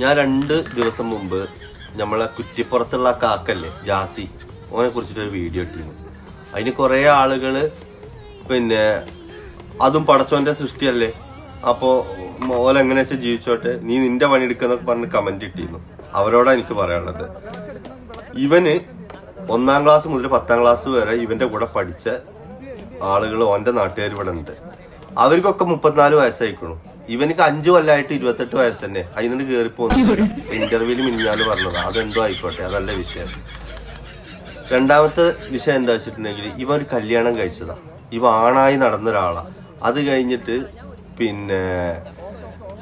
ഞാൻ രണ്ട് ദിവസം മുമ്പ് നമ്മളെ കുറ്റിപ്പുറത്തുള്ള കാക്കല്ലേ ജാസി ഓനെ കുറിച്ചിട്ടൊരു വീഡിയോ ഇട്ടിരുന്നു. അതിന് കുറേ ആളുകൾ പിന്നെ അതും പടച്ചോന്റെ സൃഷ്ടിയല്ലേ? അപ്പോ ഓല എങ്ങനെ വെച്ചാൽ ജീവിച്ചോട്ടെ? നീ നിന്റെ പണി എടുക്കുന്നൊക്കെ പറഞ്ഞ് കമന്റ് ഇട്ടിരുന്നു. അവരോടാ എനിക്ക് പറയാനുള്ളത്. ഇവന് ഒന്നാം ക്ലാസ് മുതൽ പത്താം ക്ലാസ് വരെ ഇവന്റെ കൂടെ പഠിച്ച ആളുകൾ ഓന്റെ നാട്ടുകാർ ഇവിടെ ഉണ്ട് അവർക്കൊക്കെ മുപ്പത്തിനാല് വയസ്സായിക്കണു. ഇവനിക്ക് അഞ്ചു കൊല്ലമായിട്ട് ഇരുപത്തെട്ട് വയസ്സ് തന്നെ അതിനോട് കയറിപ്പോന്നു ഇന്റർവ്യൂൽ മിനിഞ്ഞാൽ പറഞ്ഞത്. അതെന്തോ ആയിക്കോട്ടെ. അതല്ല വിഷയം. രണ്ടാമത്തെ വിഷയം എന്താ വെച്ചിട്ടുണ്ടെങ്കിൽ ഇവ ഒരു കല്യാണം കഴിച്ചതാ. ഇവ ആണായി നടന്ന ഒരാളാ അത് കഴിഞ്ഞിട്ട് പിന്നെ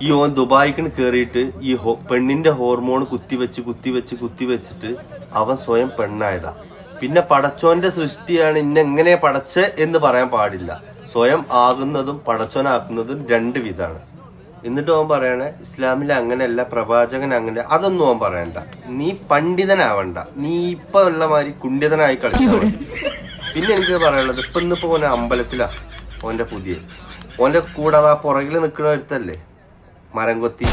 ഈ ഓൻ ദുബായിക്കിന് കയറിയിട്ട് ഈ ഹോ പെണ്ണിന്റെ ഹോർമോൺ കുത്തിവെച്ച് കുത്തിവെച്ച് കുത്തിവെച്ചിട്ട് അവൻ സ്വയം പെണ്ണായതാ. പിന്നെ പടച്ചോന്റെ സൃഷ്ടിയാണ് ഇന്നെങ്ങനെ പടച്ച് എന്ന് പറയാൻ പാടില്ല. സ്വയം ആകുന്നതും പടച്ചോനാക്കുന്നതും രണ്ട് വിധാണ്. എന്നിട്ട് ഓൻ പറയണേ ഇസ്ലാമിൽ അങ്ങനെയല്ല പ്രവാചകൻ അങ്ങനെ അതൊന്നും ഓൻ പറയണ്ട. നീ പണ്ഡിതനാവണ്ട. നീ ഇപ്പൊ ഉള്ള മാതിരി കുണ്ഡിതനായി കളിച്ചാൽ പിന്നെ എനിക്ക് പറയാനുള്ളത് ഇപ്പൊ ഇന്നിപ്പോ ഓനെ അമ്പലത്തിലാ ഓന്റെ പുതിയ. ഓന്റെ കൂടാതെ ആ പുറകിൽ നിൽക്കുന്ന ഒരുത്തല്ലേ മരം കൊത്തി.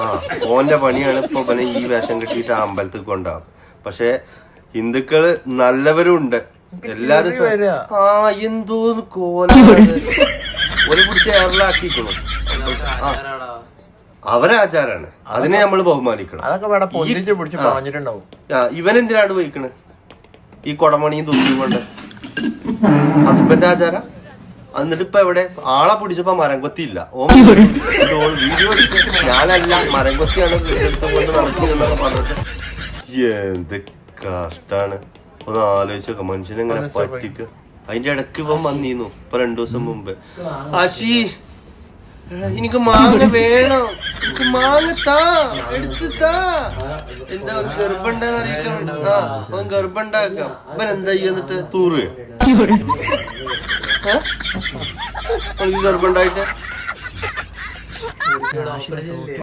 ആ ഓന്റെ പണിയാണ് ഇപ്പൊ പിന്നെ ഈ വേഷം കെട്ടിയിട്ട് ആ അമ്പലത്തിൽ കൊണ്ടാവും പക്ഷെ ഹിന്ദുക്കൾ നല്ലവരും ഉണ്ട് എല്ലാരും ആ എന്തോന്ന് കോല ഒരു പിടിച്ച് എയറിലാക്കിക്കണം അവരെ ആചാരാണ് അതിനെ നമ്മൾ ബഹുമാനിക്കണം. അതൊക്കെ വേണം പൊന്തിച്ച് പിടിച്ച് പറഞ്ഞിട്ടുണ്ടാവും. ആ, ഇവനെന്തിനാണ് പോയിക്കണ് ഈ കൊടമണിയും തുമ്പിയും കൊണ്ട്. അതിപ്പന്റെ ആചാര? എന്നിട്ട് ഇപ്പൊ എവിടെ? ആളെ പിടിച്ചപ്പോ മരംകൊത്തി ഇല്ല. ഓ വീഡിയോ ഞാനല്ല മരംകൊത്തിയാണ് കൊണ്ട് പറഞ്ഞിട്ട്. എന്ത് കഷ്ടാണ്. ഒന്ന് ആലോചിച്ചൊക്കെ മനുഷ്യനെങ്ങനെ പറ്റിക്ക. അതിന്റെ ഇടയ്ക്ക് ഇവൻ വന്നിരുന്നു ഇപ്പൊ രണ്ടു ദിവസം മുമ്പ്. അശി. എനിക്ക് മാങ്ങ വേണം. എനിക്ക് മാങ്ങ താ. എടുത്ത് താ. എന്താ ഗർഭണ്ടെന്ന് അറിയിക്കാൻ ആ അവൻ ഗർഭണ്ടാക്കാം ഇവൻ എന്താ എന്നിട്ട്? തൂറ്. ഗർഭണ്ടായിട്ട്